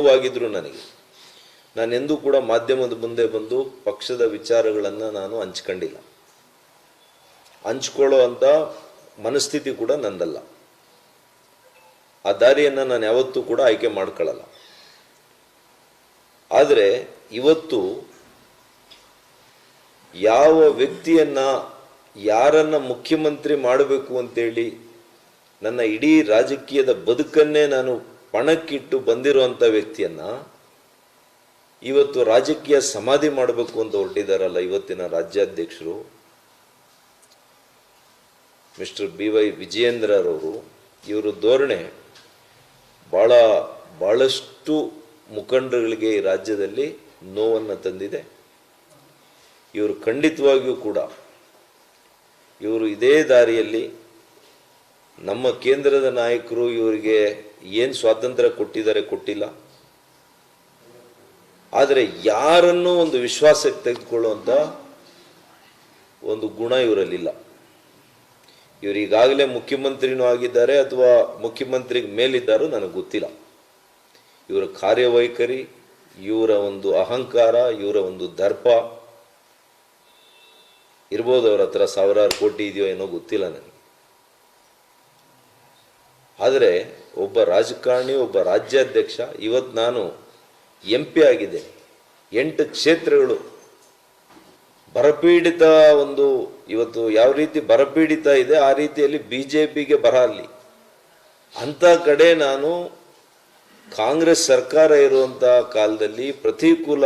ನೋವಾಗಿದ್ರು ನನಗೆ. ನಾನೆಂದೂ ಕೂಡ ಮಾಧ್ಯಮದ ಮುಂದೆ ಬಂದು ಪಕ್ಷದ ವಿಚಾರಗಳನ್ನು ನಾನು ಹಂಚ್ಕೊಂಡಿಲ್ಲ. ಹಂಚ್ಕೊಳ್ಳೋ ಅಂಥ ಮನಸ್ಥಿತಿ ಕೂಡ ನಂದಲ್ಲ. ಆ ದಾರಿಯನ್ನು ನಾನು ಯಾವತ್ತೂ ಕೂಡ ಆಯ್ಕೆ ಮಾಡ್ಕೊಳ್ಳಲ್ಲ. ಆದರೆ ಇವತ್ತು ಯಾವ ವ್ಯಕ್ತಿಯನ್ನ ಯಾರನ್ನ ಮುಖ್ಯಮಂತ್ರಿ ಮಾಡಬೇಕು ಅಂತೇಳಿ ನನ್ನ ಇಡೀ ರಾಜಕೀಯದ ಬದುಕನ್ನೇ ನಾನು ಪಣಕ್ಕಿಟ್ಟು ಬಂದಿರುವಂಥ ವ್ಯಕ್ತಿಯನ್ನು ಇವತ್ತು ರಾಜಕೀಯ ಸಮಾಧಿ ಮಾಡಬೇಕು ಅಂತ ಹೊರಟಿದಾರಲ್ಲ ಇವತ್ತಿನ ರಾಜ್ಯಾಧ್ಯಕ್ಷರು. ಮಿಸ್ಟರ್ ಬಿ ವೈ ವಿಜಯೇಂದ್ರರವರು, ಇವರು ಧೋರಣೆ ಭಾಳ ಭಾಳಷ್ಟು ಮುಖಂಡರುಗಳಿಗೆ ಈ ರಾಜ್ಯದಲ್ಲಿ ನೋವನ್ನು ತಂದಿದೆ. ಇವರು ಖಂಡಿತವಾಗಿಯೂ ಕೂಡ ಇವರು ಇದೇ ದಾರಿಯಲ್ಲಿ ನಮ್ಮ ಕೇಂದ್ರದ ನಾಯಕರು ಇವರಿಗೆ ಏನು ಸ್ವಾತಂತ್ರ್ಯ ಕೊಟ್ಟಿದ್ದಾರೆ ಕೊಟ್ಟಿಲ್ಲ. ಆದರೆ ಯಾರನ್ನೂ ಒಂದು ವಿಶ್ವಾಸಕ್ಕೆ ತೆಗೆದುಕೊಳ್ಳುವಂಥ ಒಂದು ಗುಣ ಇವರಲ್ಲಿಲ್ಲ. ಇವರು ಈಗಾಗಲೇ ಮುಖ್ಯಮಂತ್ರಿನೂ ಆಗಿದ್ದಾರೆ ಅಥವಾ ಮುಖ್ಯಮಂತ್ರಿಗೆ ಮೇಲಿದ್ದಾರೋ ನನಗೆ ಗೊತ್ತಿಲ್ಲ. ಇವರ ಕಾರ್ಯವೈಖರಿ, ಇವರ ಒಂದು ಅಹಂಕಾರ, ಇವರ ಒಂದು ದರ್ಪ, ಇರ್ಬೋದು ಅವರ ಹತ್ರ ಸಾವಿರಾರು ಕೋಟಿ ಇದೆಯೋ ಏನೋ ಗೊತ್ತಿಲ್ಲ ನನಗೆ. ಆದರೆ ಒಬ್ಬ ರಾಜಕಾರಣಿ, ಒಬ್ಬ ರಾಜ್ಯಾಧ್ಯಕ್ಷ, ಇವತ್ತು ನಾನು ಎಂ ಪಿ ಆಗಿದೆ ಎಂಟು ಕ್ಷೇತ್ರಗಳು ಬರಪೀಡಿತ ಒಂದು ಇವತ್ತು ಯಾವ ರೀತಿ ಬರಪೀಡಿತ ಇದೆ, ಆ ರೀತಿಯಲ್ಲಿ ಬಿ ಜೆ ಪಿಗೆ ಬರ ಅಂಥ ಕಡೆ ನಾನು ಕಾಂಗ್ರೆಸ್ ಸರ್ಕಾರ ಇರುವಂಥ ಕಾಲದಲ್ಲಿ ಪ್ರತಿಕೂಲ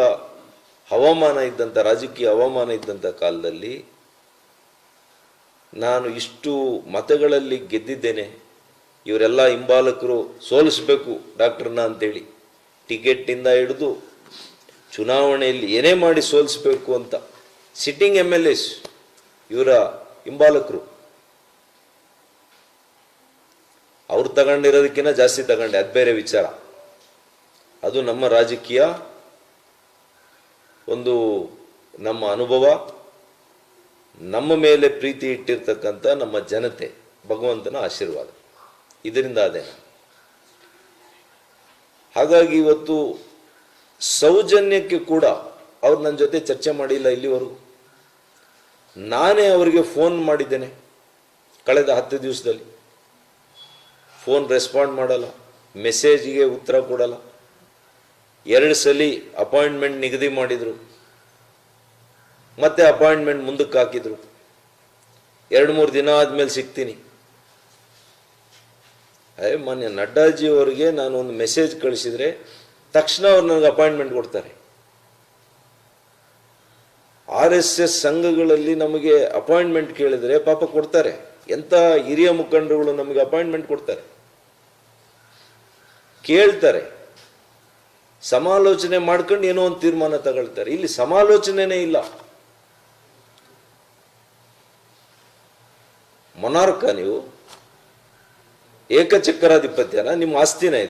ಹವಾಮಾನ ಇದ್ದಂಥ, ರಾಜಕೀಯ ಹವಾಮಾನ ಇದ್ದಂಥ ಕಾಲದಲ್ಲಿ ನಾನು ಇಷ್ಟು ಮತಗಳಲ್ಲಿ ಗೆದ್ದಿದ್ದೇನೆ. ಇವರೆಲ್ಲ ಹಿಂಬಾಲಕರು ಸೋಲಿಸ್ಬೇಕು ಡಾಕ್ಟರ್ನ ಅಂತೇಳಿ. ಟಿಕೆಟ್ಟಿಂದ ಹಿಡಿದು ಚುನಾವಣೆಯಲ್ಲಿ ಏನೇ ಮಾಡಿ ಸೋಲಿಸ್ಬೇಕು ಅಂತ. ಸಿಟ್ಟಿಂಗ್ ಎಂ ಎಲ್ ಎಸ್, ಇವರ ಹಿಂಬಾಲಕರು. ಅವ್ರು ತಗೊಂಡಿರೋದಕ್ಕಿಂತ ಜಾಸ್ತಿ ತಗೊಂಡೆ, ಅದು ಬೇರೆ ವಿಚಾರ. ಅದು ನಮ್ಮ ರಾಜಕೀಯ, ಒಂದು ನಮ್ಮ ಅನುಭವ, ನಮ್ಮ ಮೇಲೆ ಪ್ರೀತಿ ಇಟ್ಟಿರ್ತಕ್ಕಂಥ ನಮ್ಮ ಜನತೆ, ಭಗವಂತನ ಆಶೀರ್ವಾದ. ಇದರಿಂದ ಅದೇ ಹಾಗಾಗಿ ಇವತ್ತು ಸೌಜನ್ಯಕ್ಕೆ ಕೂಡ ಅವ್ರು ನನ್ನ ಜೊತೆ ಚರ್ಚೆ ಮಾಡಿಲ್ಲ ಇಲ್ಲಿವರೆಗೂ. ನಾನೇ ಅವರಿಗೆ ಫೋನ್ ಮಾಡಿದ್ದೇನೆ ಕಳೆದ ಹತ್ತು ದಿವಸದಲ್ಲಿ. ಫೋನ್ ರೆಸ್ಪಾಂಡ್ ಮಾಡಲ್ಲ, ಮೆಸೇಜ್ಗೆ ಉತ್ತರ ಕೊಡಲ್ಲ. ಎರಡು ಸಲ ಅಪಾಯಿಂಟ್ಮೆಂಟ್ ನಿಗದಿ ಮಾಡಿದರು. ಮತ್ತೆ ಅಪಾಯಿಂಟ್ಮೆಂಟ್ ಮುಂದಕ್ಕೆ ಹಾಕಿದರು. ಎರಡು ಮೂರು ದಿನ ಆದಮೇಲೆ ಸಿಗ್ತೀನಿ. ಅದೇ ಮೊನ್ನೆ ನಡ್ಡಾಜಿ ಅವರಿಗೆ ನಾನು ಒಂದು ಮೆಸೇಜ್ ಕಳಿಸಿದರೆ ತಕ್ಷಣ ಅವ್ರು ನನಗೆ ಅಪಾಯಿಂಟ್ಮೆಂಟ್ ಕೊಡ್ತಾರೆ. ಆರ್ ಎಸ್ ಎಸ್ ಸಂಘಗಳಲ್ಲಿ ನಮಗೆ ಅಪಾಯಿಂಟ್ಮೆಂಟ್ ಕೇಳಿದ್ರೆ ಪಾಪ ಕೊಡ್ತಾರೆ. ಎಂಥ ಹಿರಿಯ ಮುಖಂಡರುಗಳು ನಮಗೆ ಅಪಾಯಿಂಟ್ಮೆಂಟ್ ಕೊಡ್ತಾರೆ. ಕೇಳ್ತಾರೆ. ಸಮಾಲೋಚನೆ ಮಾಡ್ಕೊಂಡು ಏನೋ ಒಂದು ತೀರ್ಮಾನ ತಗೊಳ್ತಾರೆ. ಇಲ್ಲಿ ಸಮಾಲೋಚನೆನೇ ಇಲ್ಲ. ಮೊನಾರ್ಕ ನೀವು ಏಕಚಕ್ರಾಧಿಪತ್ಯನ ನಿಮ್ಮ ಆಸ್ತಿನೇ